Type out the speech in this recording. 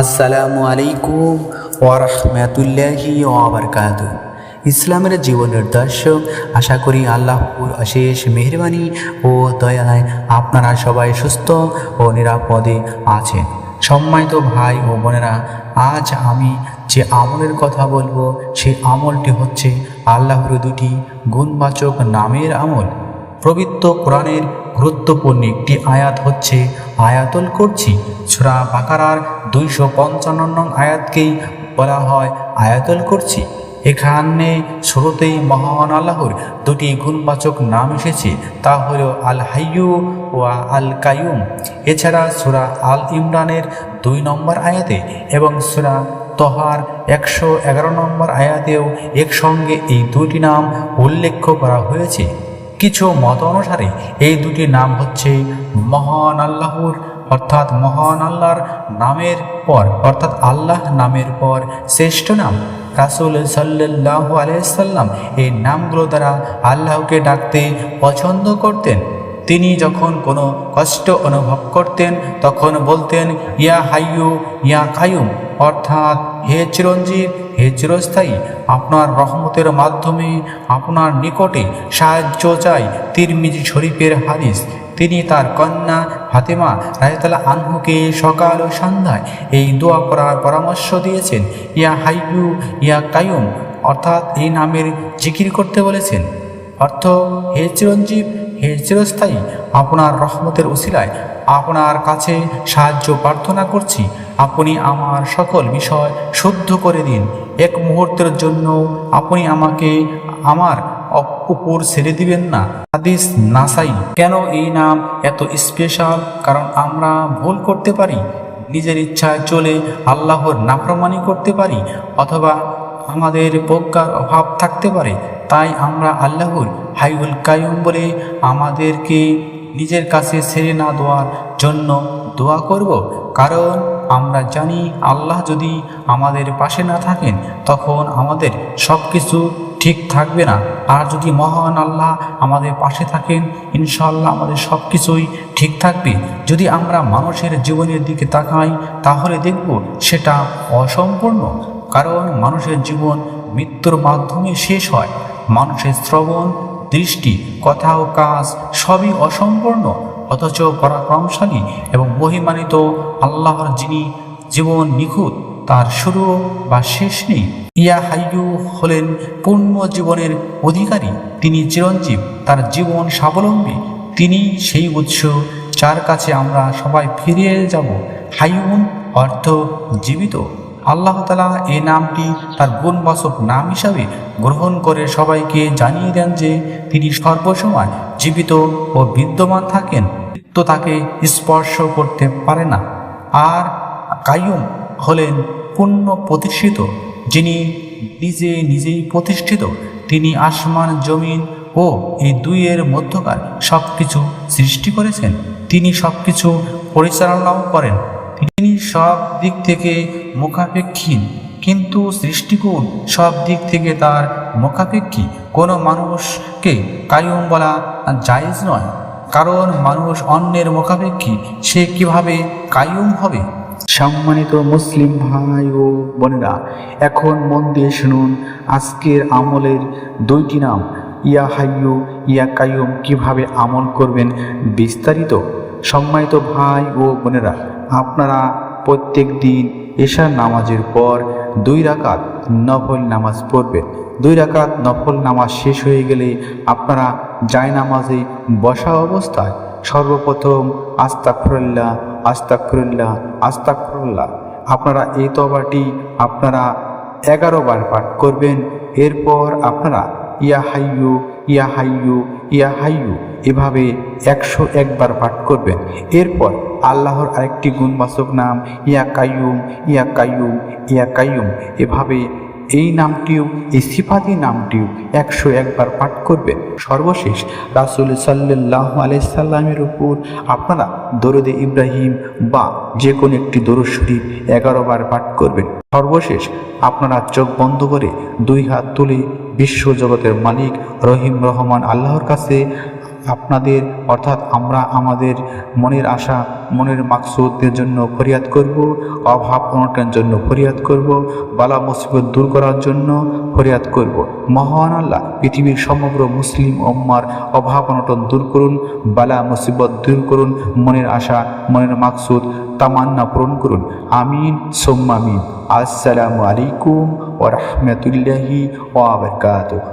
আসসালামু আলাইকুম ওরহমতুল্লাহি ওবরকাত ইসলামের জীবনের দর্শক, আশা করি আল্লাহর অশেষ মেহরবানি ও দয়ায় আপনারা সবাই সুস্থ ও নিরাপদে আছেন। সম্মানিত ভাই ও বোনেরা, আজ আমি যে আমলের কথা বলব, সেই আমলটি হচ্ছে আল্লাহর দুটি গুণবাচক নামের আমল। পবিত্র কোরআনের গুরুত্বপূর্ণ একটি আয়াত হচ্ছে আয়াতল করছি সুরা বাকারার দুইশো পঞ্চান্ন নং আয়াতকেই বলা হয় আয়াতল করছি এখানে শুরুতেই মহান আল্লাহর দুটি গুণবাচক নাম এসেছে, তা হল আল হাইয়ু ও আল কায়ুম এছাড়া সুরা আল ইমরানের দুই নম্বর আয়াতে এবং সুরা তহার একশো এগারো নম্বর আয়াতেও একসঙ্গে এই দুটি নাম উল্লেখ করা হয়েছে। কিছু মত অনুসারে এই দুটি নাম হচ্ছে মহান আল্লাহর, অর্থাৎ মহান আল্লাহর নামের পর, অর্থাৎ আল্লাহ নামের পর শ্রেষ্ঠ নাম। রাসুল সাল্লাহ আলাইসাল্লাম এই নামগুলো দ্বারা আল্লাহকে ডাকতে পছন্দ করতেন। তিনি যখন কোনো কষ্ট অনুভব করতেন, তখন বলতেন, ইয়া হাইয়ু, ইয়া কায়ুম অর্থাৎ, হে চিরঞ্জীব হে চিরস্থায়ী, আপনার রহমতের মাধ্যমে আপনার নিকটে সাহায্য চাই তিরমিজি শরীফের হাদিস। তিনি তার কন্যা ফাতেমা রায়তালা আনহুকে সকাল ও সন্ধ্যায় এই দোয়া করার পরামর্শ দিয়েছেন। ইয়া হাইয়ু, ইয়া কায়ুম অর্থাৎ এই নামের জিকির করতে বলেছেন। অর্থ, হে চিরঞ্জীব হে চিরস্থায়ী, আপনার রহমতের উসিলায় আপনার কাছে সাহায্য প্রার্থনা করছি। আপনি আমার সকল বিষয় শুদ্ধ করে দিন। এক মুহূর্তের জন্য আপনি আমাকে আমার উপর ছেড়ে দিবেন না। হাদিস নাসাই, কেন এই নাম এত স্পেশাল কারণ আমরা ভুল করতে পারি। নিজের ইচ্ছায় চলে আল্লাহর নাফরমানি করতে পারি। অথবা আমাদের প্রজ্ঞার অভাব থাকতে পারে। তাই আমরা আল্লাহর হাইউল কায়ুম বলে আমাদেরকে নিজের কাছে ছেড়ে না দেওয়ার জন্য দোয়া করব। কারণ আমরা জানি আল্লাহ যদি আমাদের পাশে না থাকেন, তখন আমাদের সব কিছু ঠিক থাকবে না। আর যদি মহান আল্লাহ আমাদের পাশে থাকেন, ইনশাআল্লাহ আমাদের সব কিছুই ঠিক থাকবে। যদি আমরা মানুষের জীবনের দিকে তাকাই, তাহলে দেখব সেটা অসম্পূর্ণ। কারণ মানুষের জীবন মৃত্যুর মাধ্যমে শেষ হয়। মানুষের শ্রবণ, দৃষ্টি, কথা ও কাজ সবই অসম্পূর্ণ, অথচ পরাক্রমশালী এবং মহিমানিত আল্লাহর যিনি জীবন নিখুঁত, তার শুরু বা শেষ নেই। ইয়া হাইয়ু হলেন পূর্ণ জীবনের অধিকারী, তিনি চিরঞ্জীব, তার জীবন স্বাবলম্বী, তিনি সেই উৎস যার কাছে আমরা সবাই ফিরে যাব। হাইউন অর্থ জীবিত। আল্লাহ তালা এই নামটি তার গুণবাচক নাম হিসাবে গ্রহণ করে সবাইকে জানিয়ে দেন যে তিনি সর্বসময় জীবিত ও বিদ্যমান থাকেন। তো তাকে স্পর্শ করতে পারে না। আর কায়ুম হলেন পূর্ণ প্রতিষ্ঠিত। যিনি নিজে নিজেই প্রতিষ্ঠিত, তিনি আসমান, জমিন ও এই দুইয়ের মধ্যকার সব কিছু সৃষ্টি করেছেন। তিনি সব কিছু পরিচালনাও করেন। তিনি সব দিক থেকে মুখাপেক্ষী কিন্তু সৃষ্টিকোণ সব দিক থেকে তার মুখাপেক্ষী। কোনো মানুষকে কায়ুম বলা জায়েজ নয়। কারণ মানুষ অন্যের মুখাপেক্ষী। সে কীভাবে কায়ুম হবে? সম্মানিত মুসলিম ভাই ও বোনেরা, এখন মন দিয়ে শুনুন আজকের আমলের দুইটি নাম। ইয়া হাইয়ু, ইয়া কায়ুম, কীভাবে আমল করবেন বিস্তারিত। সম্মানিত ভাই ও বোনেরা, আপনারা প্রত্যেক দিন এশার নামাজের পর দুই রাকাত নফল নামাজ পড়বেন। দুই রাকাত নফল নামাজ শেষ হয়ে গেলে আপনারা জায় নামাজে বসা অবস্থায় সর্বপ্রথম আস্তাকফরুল্লাহ আস্তাকফরুল্লাহ আস্তাকফরুল্লাহ আপনারা এই তবাটি আপনারা এগারো বার পাঠ করবেন। এরপর আপনারা ইয়া হাইয়ু ইয়া হাইয়ু ইয়া হাইয়ু। এভাবে একশো একবার পাঠ করবেন। এরপর আল্লাহর আরেকটি গুণবাচক নাম, ইয়া কাইয়ুম ইয়া কাইয়ুম ইয়া কাইয়ুম। এভাবে এই নামটিও, এই সিফাতি নামটিও একশো একবার পাঠ করবেন সর্বশেষ রাসুল সাল্লাহ আলাইসাল্লামের উপর আপনারা দরদে ইব্রাহিম বা যে কোনো একটি দরুদ এগারো বার পাঠ করবেন। সর্বশেষ আপনারা চোখ বন্ধ করে দুই হাত তুলে বিশ্ব জগতের মালিক রহিম রহমান আল্লাহর কাছে আপনাদের, অর্থাৎ আমরা আমাদের মনের আশা, মনের মাকসুদের জন্য ফরিয়াদ করব, অভাব অনটনের জন্য ফরিয়াদ করব, বালা মুসিবত দূর করার জন্য ফরিয়াদ করব। মহান আল্লাহ, পৃথিবীর সমগ্র মুসলিম উম্মার অভাব অনটন দূর করুন, বালা মুসিবত দূর করুন, মনের আশা, মনের মাকসুদ তামান্না পূরণ করুন। আমিন সোম্মামিন আসসালামু আলাইকুম ও রহমতুল্লাহি ওয়া বারাকাতুহু।